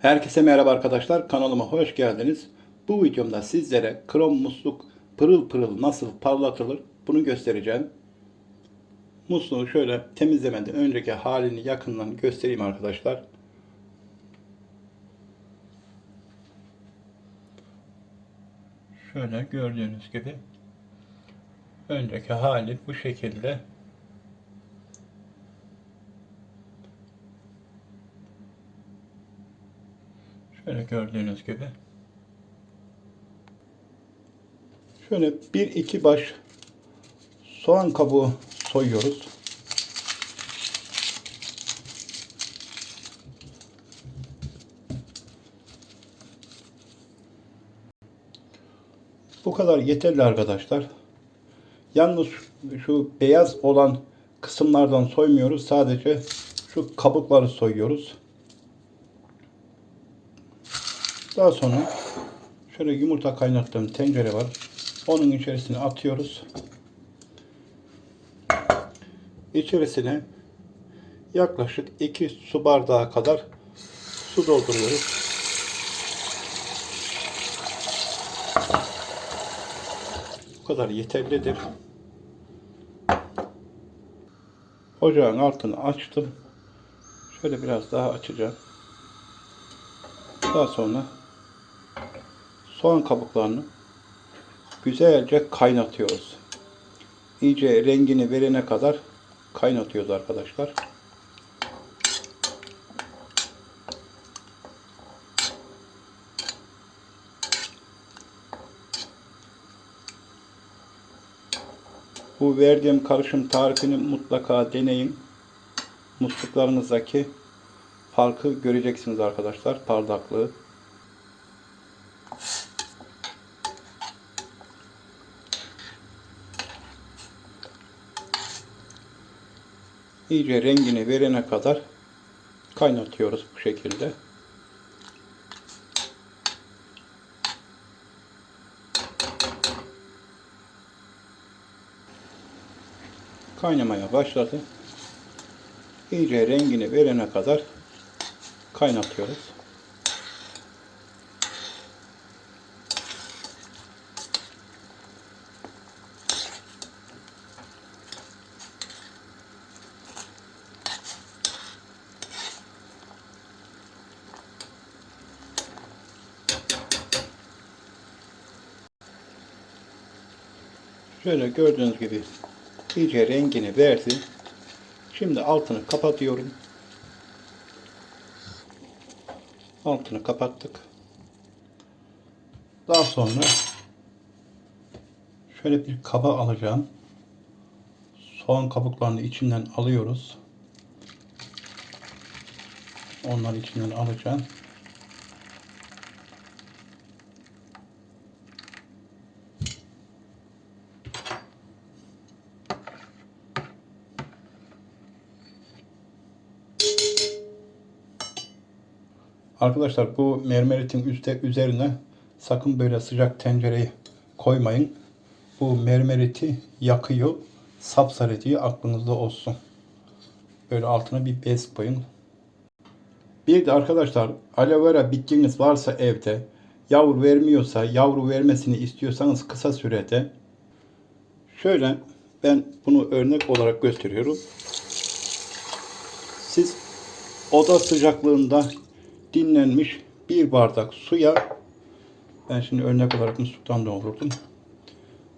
Herkese merhaba arkadaşlar. Kanalıma hoş geldiniz. Bu videomda sizlere krom musluk pırıl pırıl nasıl parlatılır bunu göstereceğim. Musluğu şöyle temizlemeden önceki halini yakından göstereyim arkadaşlar. Şöyle gördüğünüz gibi önceki hali bu şekilde. Şöyle gördüğünüz gibi. Şöyle bir iki baş soğan kabuğu soyuyoruz. Bu kadar yeterli arkadaşlar. Yalnız şu beyaz olan kısımlardan soymuyoruz. Sadece şu kabukları soyuyoruz. Daha sonra şöyle yumurta kaynattığım tencere var. Onun içerisine atıyoruz. İçerisine yaklaşık 2 su bardağı kadar su dolduruyoruz. Bu kadar yeterlidir. Ocağın altını açtım. Şöyle biraz daha açacağım. Daha sonra soğan kabuklarını güzelce kaynatıyoruz. İyice rengini verene kadar kaynatıyoruz arkadaşlar. Bu verdiğim karışım tarifini mutlaka deneyin. Musluklarınızdaki farkı göreceksiniz arkadaşlar. Parlaklığı. İyice rengini verene kadar kaynatıyoruz bu şekilde. Kaynamaya başladı. İyice rengini verene kadar kaynatıyoruz. Şöyle gördüğünüz gibi iyice rengini verdi. Şimdi altını kapatıyorum. Altını kapattık. Daha sonra şöyle bir kaba alacağım. Soğan kabuklarını içinden alıyoruz. Onları içinden alacağım. Arkadaşlar bu mermeritin üstte üzerine sakın böyle sıcak tencereyi koymayın. Bu mermeriti yakıyor, sapsarı diye aklınızda olsun. Böyle altına bir bez koyun. Bir de arkadaşlar aloe vera bitkiniz varsa evde yavru vermiyorsa yavru vermesini istiyorsanız kısa sürede şöyle ben bunu örnek olarak gösteriyorum. Siz oda sıcaklığında dinlenmiş bir bardak suya ben şimdi örnek olarak musluktan doldurdum.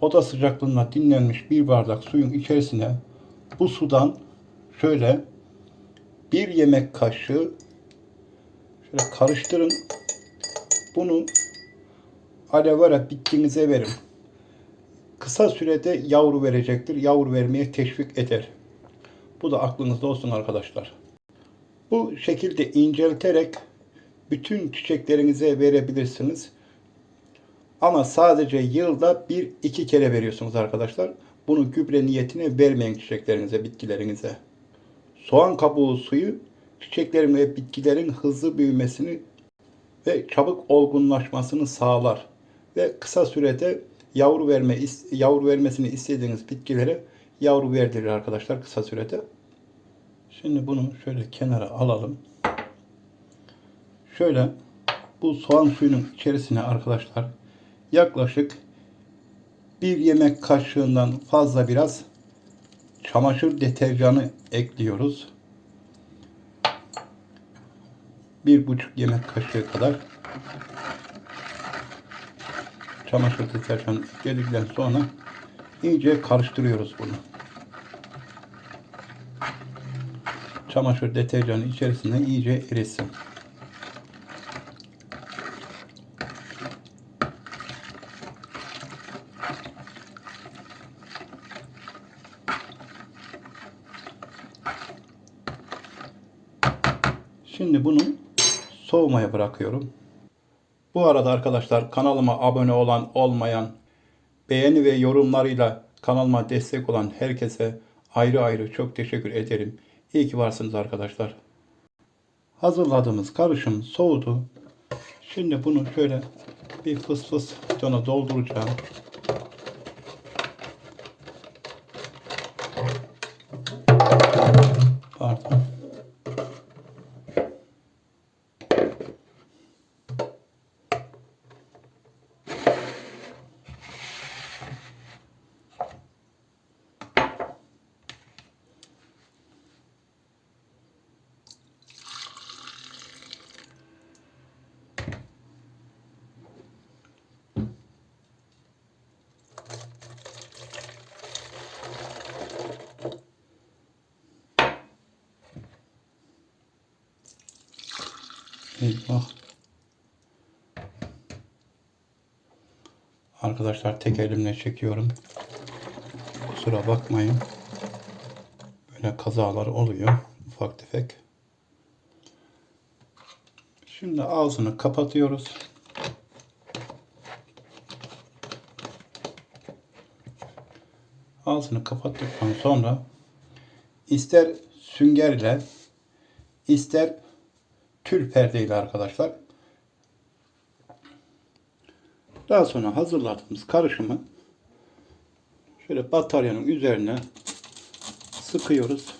Oda sıcaklığında dinlenmiş bir bardak suyun içerisine bu sudan şöyle bir yemek kaşığı şöyle karıştırın. Bunu aloe vera bitkinize verin. Kısa sürede yavru verecektir. Yavru vermeye teşvik eder. Bu da aklınızda olsun arkadaşlar. Bu şekilde incelterek bütün çiçeklerinize verebilirsiniz. Ama sadece yılda bir iki kere veriyorsunuz arkadaşlar. Bunu gübre niyetine vermeyin çiçeklerinize, bitkilerinize. Soğan kabuğu suyu çiçeklerin ve bitkilerin hızlı büyümesini ve çabuk olgunlaşmasını sağlar ve kısa sürede yavru verme yavru vermesini istediğiniz bitkilere yavru verdirir arkadaşlar kısa sürede. Şimdi bunu şöyle kenara alalım. Şöyle bu soğan suyunun içerisine arkadaşlar yaklaşık bir yemek kaşığından fazla biraz çamaşır deterjanı ekliyoruz. Bir buçuk yemek kaşığı kadar çamaşır deterjanı ekledikten sonra iyice karıştırıyoruz bunu. Çamaşır deterjanı içerisinde iyice erisin. Şimdi bunu soğumaya bırakıyorum. Bu arada arkadaşlar kanalıma abone olan olmayan, beğeni ve yorumlarıyla kanalıma destek olan herkese ayrı ayrı çok teşekkür ederim. İyi ki varsınız arkadaşlar. Hazırladığımız karışım soğudu. Şimdi bunu şöyle bir fıs fıs bidona dolduracağım. Eyvah. Arkadaşlar tek elimle çekiyorum. Kusura bakmayın. Böyle kazalar oluyor. Ufak tefek. Şimdi ağzını kapatıyoruz. Ağzını kapattıktan sonra ister süngerle ister tül perdeyle arkadaşlar. Daha sonra hazırladığımız karışımı şöyle bataryanın üzerine sıkıyoruz.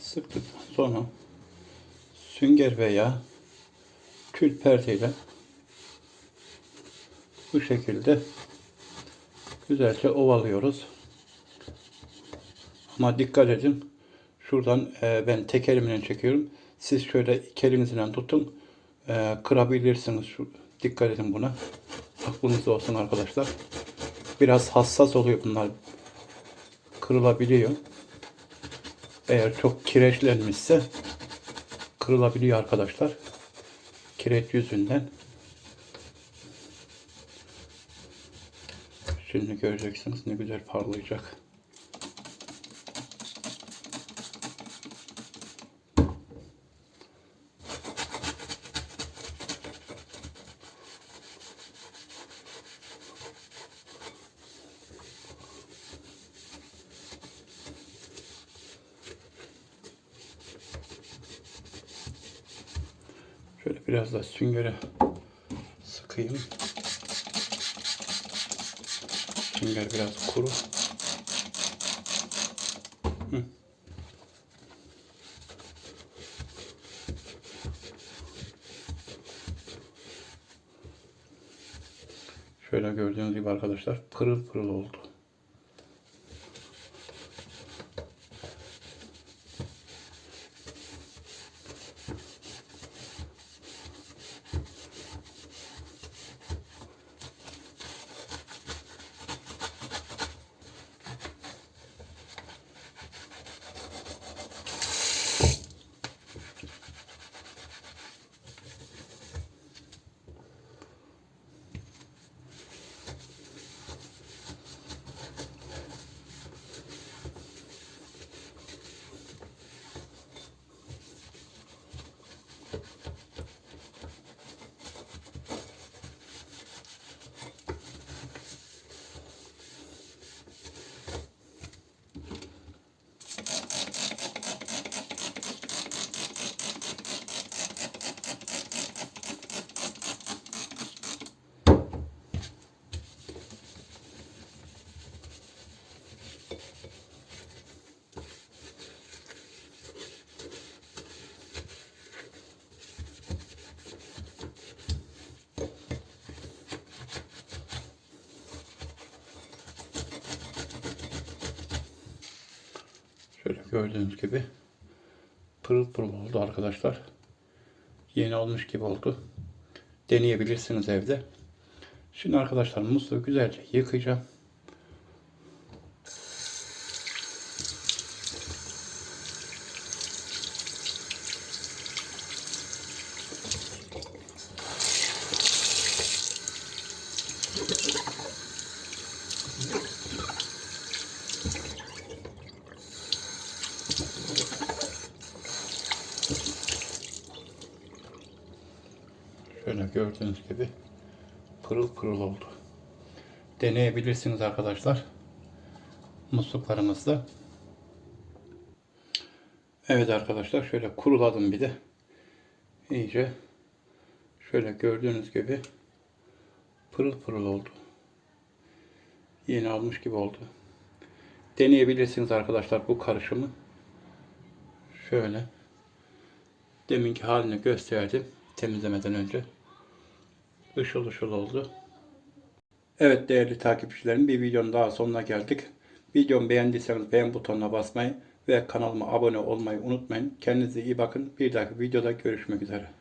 Sıktıktan sonra sünger veya tül perdeyle bu şekilde güzelce ovalıyoruz. Ama dikkat edin. Şuradan e, ben tek elimle çekiyorum. Siz şöyle iki elinizle tutun. E, kırabilirsiniz. Şu, dikkat edin buna. Aklınızda olsun arkadaşlar. Biraz hassas oluyor bunlar. Kırılabiliyor. Eğer çok kireçlenmişse kırılabiliyor arkadaşlar. Kireç yüzünden. Şimdi göreceksiniz ne güzel parlayacak. Şöyle biraz da süngere sıkayım. Sünger biraz kuru. Hı. Şöyle gördüğünüz gibi arkadaşlar pırıl pırıl oldu. Gördüğünüz gibi pırıl pırıl oldu arkadaşlar. Yeni olmuş gibi oldu. Deneyebilirsiniz evde. Şimdi arkadaşlar musluğu güzelce yıkayacağım. Şöyle gördüğünüz gibi pırıl pırıl oldu. Deneyebilirsiniz arkadaşlar. Musluklarımızda. Evet arkadaşlar şöyle kuruladım bir de. İyice şöyle gördüğünüz gibi pırıl pırıl oldu. Yeni almış gibi oldu. Deneyebilirsiniz arkadaşlar bu karışımı. Şöyle deminki halini gösterdim temizlemeden önce. Işıl ışıl oldu. Evet değerli takipçilerim bir videonun daha sonuna geldik. Videomu beğendiyseniz beğen butonuna basmayı ve kanalıma abone olmayı unutmayın. Kendinize iyi bakın. Bir dahaki videoda görüşmek üzere.